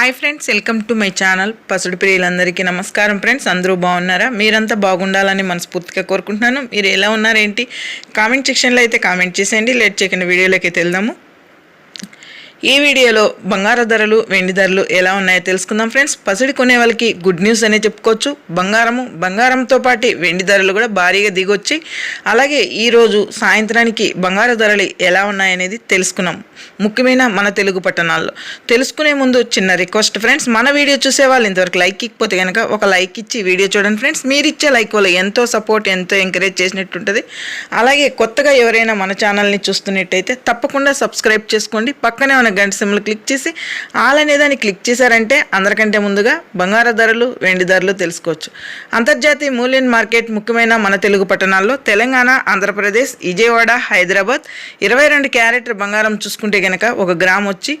Hi friends welcome to my channel. పసుడు ప్రియులందరికీ నమస్కారం friends. అందరూ బాగున్నారా? మీరంతా బాగుండాలని మనస్ఫూర్తిగా కోరుకుంటున్నాను. మీరు ఎలా ఉన్నారేంటి? కామెంట్ సెక్షన్లో అయితే కామెంట్ చేసేయండి. లేట్ చేయకుండా వీడియోలోకి వెళ్దాము. ఈ వీడియోలో బంగారు ధరలు వెండి ధరలు ఎలా ఉన్నాయో తెలుసుకుందాం ఫ్రెండ్స్. పసిడి కొనే వాళ్ళకి గుడ్ న్యూస్ అనే చెప్పుకోవచ్చు. బంగారము బంగారంతో పాటు వెండి ధరలు కూడా భారీగా దిగొచ్చి అలాగే ఈరోజు సాయంత్రానికి బంగారు ధరలు ఎలా ఉన్నాయనేది తెలుసుకున్నాం. ముఖ్యమైన మన తెలుగు పట్టణాల్లో. తెలుసుకునే ముందు చిన్న రిక్వెస్ట్ ఫ్రెండ్స్ మన వీడియో చూసే వాళ్ళు ఇంతవరకు లైక్ ఇకపోతే కనుక ఒక లైక్ ఇచ్చి వీడియో చూడండి ఫ్రెండ్స్. మీరు ఇచ్చే లైక్ వల్ల ఎంతో సపోర్ట్ ఎంతో ఎంకరేజ్ చేసినట్టుంటుంది అలాగే కొత్తగా ఎవరైనా మన ఛానల్ని చూస్తున్నట్టయితే తప్పకుండా సబ్స్క్రైబ్ చేసుకోండి. పక్కనే ఉన్న గంట సిమ్లు క్లిక్ చేసి ఆల్ అనేదాన్ని క్లిక్ చేశారంటే అందరికంటే ముందుగా బంగారు ధరలు వెండి ధరలు తెలుసుకోవచ్చు. అంతర్జాతీయ మూల్యం మార్కెట్ ముఖ్యమైన మన తెలుగు పట్టణాల్లో తెలంగాణ ఆంధ్రప్రదేశ్ విజయవాడ హైదరాబాద్ ఇరవై రెండు క్యారెట్ బంగారం చూసుకుంటే గనక ఒక గ్రామ్ వచ్చి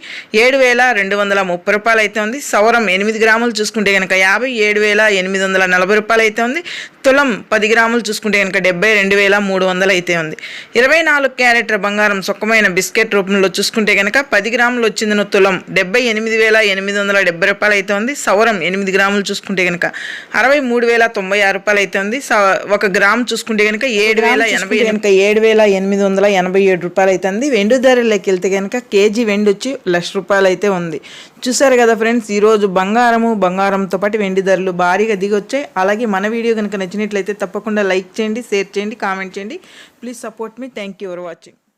ఏడు వేల రెండు వందల ముప్పై రూపాయలు అయితే ఉంది. సవరం ఎనిమిది గ్రాములు చూసుకుంటే కనుక యాభై ఏడు వేల ఎనిమిది వందల నలభై రూపాయలు అయితే ఉంది. తులం పది గ్రాములు చూసుకుంటే కనుక డెబ్బై రెండు వేల మూడు వందలు అయితే ఉంది. ఇరవై నాలుగు క్యారెట్ బంగారం సొక్కమైన బిస్కెట్ రూపంలో చూసుకుంటే కనుక పది గ్రాములు వచ్చింది తులం. డెబ్బై ఎనిమిది వేల ఎనిమిది వందల డెబ్బై రూపాయలు అయితే ఉంది. సవరం ఎనిమిది గ్రాములు చూసుకుంటే కనుక అరవై మూడు వేల తొంభై ఆరు రూపాయలు అయితే ఉంది. స- ఒక గ్రామ్ చూసుకుంటే కనుక ఏడు వేల ఎనభై కనుక ఏడు వేల ఎనిమిది వందల ఎనభై ఏడు రూపాయలు అయితే ఉంది. వెండి ధరలోకి వెళ్తే కనుక కేజీ వెండి వచ్చి లక్ష రూపాయలు అయితే ఉంది. చూసారు కదా ఫ్రెండ్స్ ఈరోజు బంగారము బంగారంతో పాటు వెండి ధరలు భారీగా దిగొచ్చాయి. అలాగే మన వీడియో కనుక నచ్చినట్లయితే తప్పకుండా లైక్ చేయండి షేర్ చేయండి కామెంట్ చేయండి. Please support me. Thank you for watching.